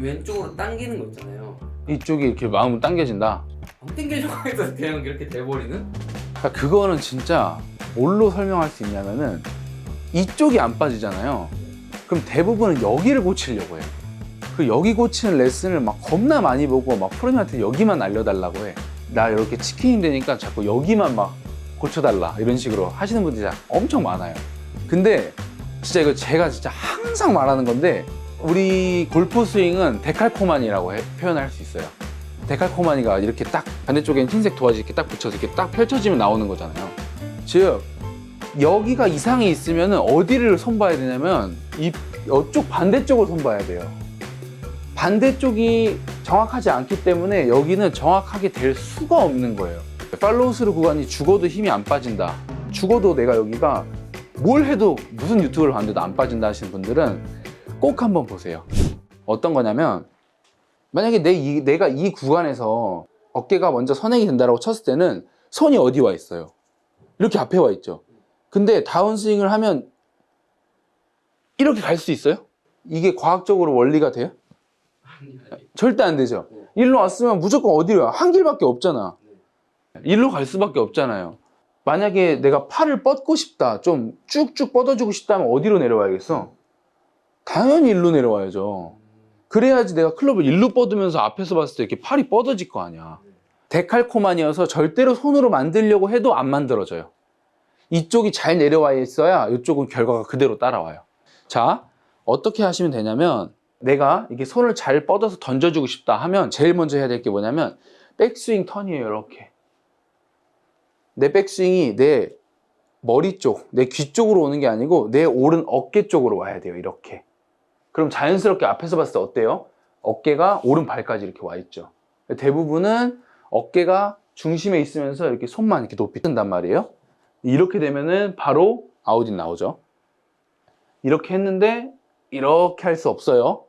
왼쪽으로 당기는 거 있잖아요. 이쪽이 이렇게 마음으로 당겨진다. 안 당겨져고 해서 그냥 이렇게 돼버리는? 그러니까 그거는 진짜 뭘로 설명할 수 있냐면은 이쪽이 안 빠지잖아요. 그럼 대부분은 여기를 고치려고 해요. 그 여기 고치는 레슨을 막 겁나 많이 보고 막 프로님한테 여기만 알려달라고 해. 나 이렇게 치킨이 되니까 자꾸 여기만 막 고쳐달라 이런 식으로 하시는 분들이 엄청 많아요. 근데 진짜 이거 제가 진짜 항상 말하는 건데 우리 골프 스윙은 데칼코마니라고 해- 표현할 수 있어요. 데칼코마니가 이렇게 딱 반대쪽엔 흰색 도화지 이렇게 딱 붙여서 이렇게 딱 펼쳐지면 나오는 거잖아요. 즉 여기가 이상이 있으면 어디를 손봐야 되냐면 이 이쪽 반대쪽을 손봐야 돼요. 반대쪽이 정확하지 않기 때문에 여기는 정확하게 될 수가 없는 거예요. 팔로우스루 구간이 죽어도 힘이 안 빠진다. 죽어도 내가 여기가 뭘 해도 무슨 유튜브를 봤는데도 안 빠진다 하시는 분들은 꼭 한번 보세요. 어떤 거냐면 만약에 내 이- 내가 이 구간에서 어깨가 먼저 선행이 된다라고 쳤을 때는 손이 어디 와 있어요? 이렇게 앞에 와 있죠. 근데 다운스윙을 하면 이렇게 갈 수 있어요? 이게 과학적으로 원리가 돼요? 절대 안 되죠. 네. 일로 왔으면 무조건 어디로 와? 한 길밖에 없잖아. 일로 갈 수밖에 없잖아요. 만약에 내가 팔을 뻗고 싶다, 좀 쭉쭉 뻗어주고 싶다면 어디로 내려와야겠어? 당연히 일로 내려와야죠. 그래야지 내가 클럽을 일로 뻗으면서 앞에서 봤을 때 이렇게 팔이 뻗어질 거 아니야. 데칼코만이어서 절대로 손으로 만들려고 해도 안 만들어져요. 이쪽이 잘 내려와 있어야 이쪽은 결과가 그대로 따라와요. 자, 어떻게 하시면 되냐면 내가 이게 손을 잘 뻗어서 던져주고 싶다 하면 제일 먼저 해야 될 게 뭐냐면 백스윙 턴이에요, 이렇게. 내 백스윙이 내 머리 쪽, 내 귀 쪽으로 오는 게 아니고 내 오른 어깨 쪽으로 와야 돼요, 이렇게. 그럼 자연스럽게 앞에서 봤을 때 어때요? 어깨가 오른발까지 이렇게 와 있죠. 대부분은 어깨가 중심에 있으면서 이렇게 손만 이렇게 높이 뜬단 말이에요. 이렇게 되면은 바로 아웃인 나오죠. 이렇게 했는데 이렇게 할 수 없어요.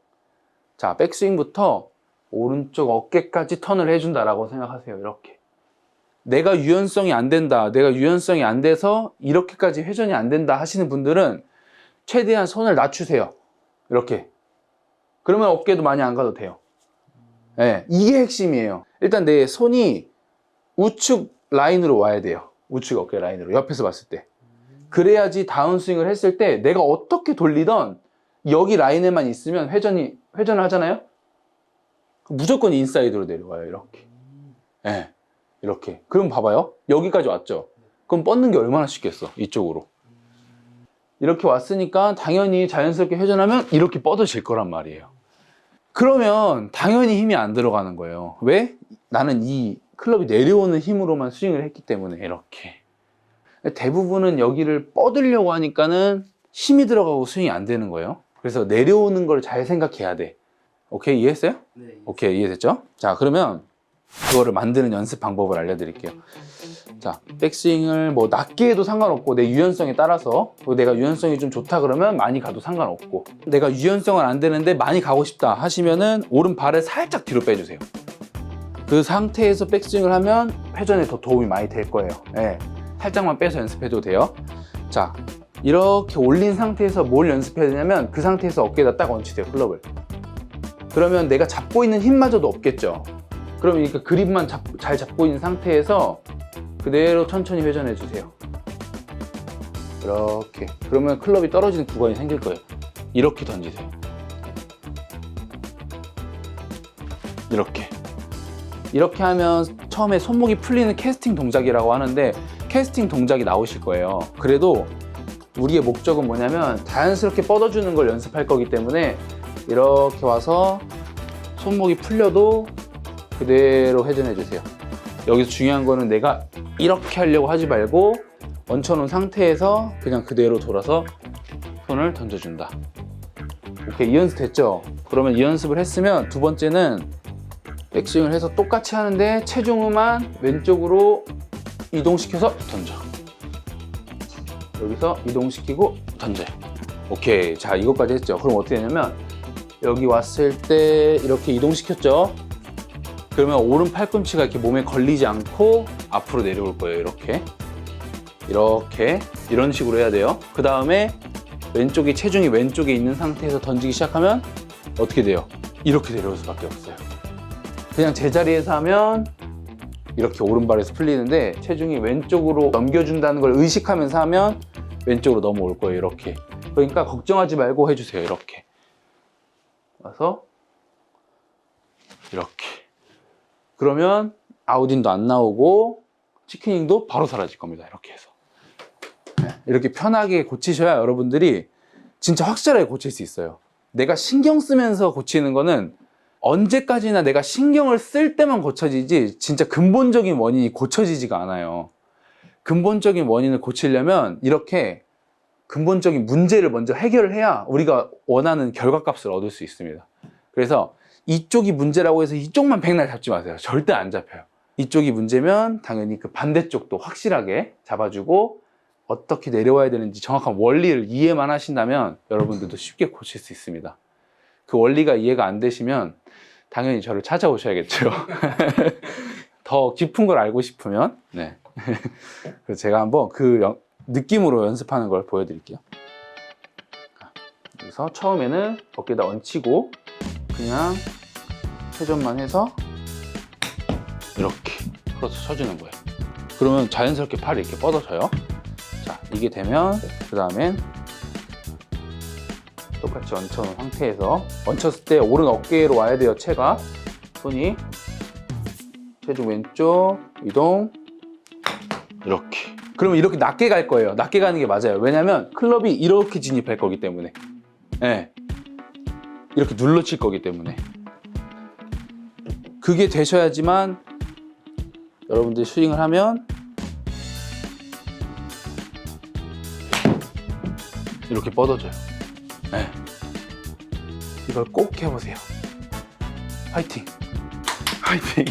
자, 백스윙부터 오른쪽 어깨까지 턴을 해준다라고 생각하세요. 이렇게. 내가 유연성이 안 된다. 내가 유연성이 안 돼서 이렇게까지 회전이 안 된다 하시는 분들은 최대한 손을 낮추세요. 이렇게. 그러면 어깨도 많이 안 가도 돼요. 예, 이게 핵심이에요. 일단 내 손이 우측 라인으로 와야 돼요. 우측 어깨 라인으로. 옆에서 봤을 때. 그래야지 다운스윙을 했을 때 내가 어떻게 돌리던 여기 라인에만 있으면 회전이, 회전을 하잖아요? 무조건 인사이드로 내려와요. 이렇게. 예. 이렇게. 그럼 봐봐요. 여기까지 왔죠? 그럼 뻗는 게 얼마나 쉽겠어. 이쪽으로. 이렇게 왔으니까 당연히 자연스럽게 회전하면 이렇게 뻗어질 거란 말이에요. 그러면 당연히 힘이 안 들어가는 거예요. 왜? 나는 이 클럽이 내려오는 힘으로만 스윙을 했기 때문에 이렇게. 대부분은 여기를 뻗으려고 하니까는 힘이 들어가고 스윙이 안 되는 거예요. 그래서 내려오는 걸 잘 생각해야 돼. 오케이, 이해했어요? 네. 오케이, 이해됐죠? 자, 그러면 그거를 만드는 연습 방법을 알려드릴게요. 자, 백스윙을 뭐 낮게 해도 상관없고 내 유연성에 따라서 그리고 내가 유연성이 좀 좋다 그러면 많이 가도 상관없고 내가 유연성은 안 되는데 많이 가고 싶다 하시면은 오른발을 살짝 뒤로 빼주세요. 그 상태에서 백스윙을 하면 회전에 더 도움이 많이 될 거예요. 예, 살짝만 빼서 연습해도 돼요. 자, 이렇게 올린 상태에서 뭘 연습해야 되냐면 그 상태에서 어깨에다 딱 얹히세요, 클럽을. 그러면 내가 잡고 있는 힘마저도 없겠죠. 그러면 이렇게 그립만 잡- 잘 잡고 있는 상태에서 그대로 천천히 회전해 주세요. 이렇게. 그러면 클럽이 떨어지는 구간이 생길 거예요. 이렇게 던지세요. 이렇게. 이렇게 하면 처음에 손목이 풀리는 캐스팅 동작이라고 하는데 캐스팅 동작이 나오실 거예요. 그래도 우리의 목적은 뭐냐면 자연스럽게 뻗어주는 걸 연습할 거기 때문에 이렇게 와서 손목이 풀려도 그대로 회전해 주세요. 여기서 중요한 거는 내가 이렇게 하려고 하지 말고 얹혀놓은 상태에서 그냥 그대로 돌아서 손을 던져준다. 오케이, 이 연습 됐죠? 그러면 이 연습을 했으면 두 번째는 백스윙을 해서 똑같이 하는데 체중만 왼쪽으로 이동시켜서 던져. 여기서 이동시키고 던져요. 오케이, 자 이것까지 했죠. 그럼 어떻게 되냐면 여기 왔을 때 이렇게 이동시켰죠. 그러면 오른 팔꿈치가 이렇게 몸에 걸리지 않고 앞으로 내려올 거예요. 이렇게. 이렇게. 이런 식으로 해야 돼요. 그 다음에 왼쪽이 체중이 왼쪽에 있는 상태에서 던지기 시작하면 어떻게 돼요? 이렇게 내려올 수밖에 없어요. 그냥 제자리에서 하면 이렇게 오른발에서 풀리는데 체중이 왼쪽으로 넘겨준다는 걸 의식하면서 하면 왼쪽으로 넘어올 거예요. 이렇게. 그러니까 걱정하지 말고 해주세요. 이렇게. 와서 이렇게. 그러면 아우딘도 안 나오고 치킨잉도 바로 사라질 겁니다. 이렇게 해서. 네, 이렇게 편하게 고치셔야 여러분들이 진짜 확실하게 고칠 수 있어요. 내가 신경 쓰면서 고치는 거는 언제까지나 내가 신경을 쓸 때만 고쳐지지 진짜 근본적인 원인이 고쳐지지가 않아요. 근본적인 원인을 고치려면 이렇게 근본적인 문제를 먼저 해결을 해야 우리가 원하는 결과값을 얻을 수 있습니다. 그래서 이쪽이 문제라고 해서 이쪽만 백날 잡지 마세요. 절대 안 잡혀요. 이쪽이 문제면 당연히 그 반대쪽도 확실하게 잡아주고 어떻게 내려와야 되는지 정확한 원리를 이해만 하신다면 여러분들도 쉽게 고칠 수 있습니다. 그 원리가 이해가 안 되시면 당연히 저를 찾아오셔야겠죠. 더 깊은 걸 알고 싶으면 네. 그래서 제가 한번 그 연- 느낌으로 연습하는 걸 보여드릴게요. 그래서 처음에는 어깨에다 얹히고 그냥 회전만 해서 이렇게 풀어서 쳐주는 거예요. 그러면 자연스럽게 팔이 이렇게 뻗어져요. 자, 이게 되면 그 다음엔 똑같이 얹혀놓은 상태에서 얹혔을 때 오른 어깨로 와야 돼요. 체가 손이 체중 왼쪽 이동 이렇게. 그러면 이렇게 낮게 갈 거예요. 낮게 가는 게 맞아요. 왜냐면 클럽이 이렇게 진입할 거기 때문에. 예. 이렇게 눌러칠 거기 때문에. 그게 되셔야지만 여러분들이 스윙을 하면 이렇게 뻗어져요. 네. 이걸 꼭 해보세요. 화이팅! 화이팅!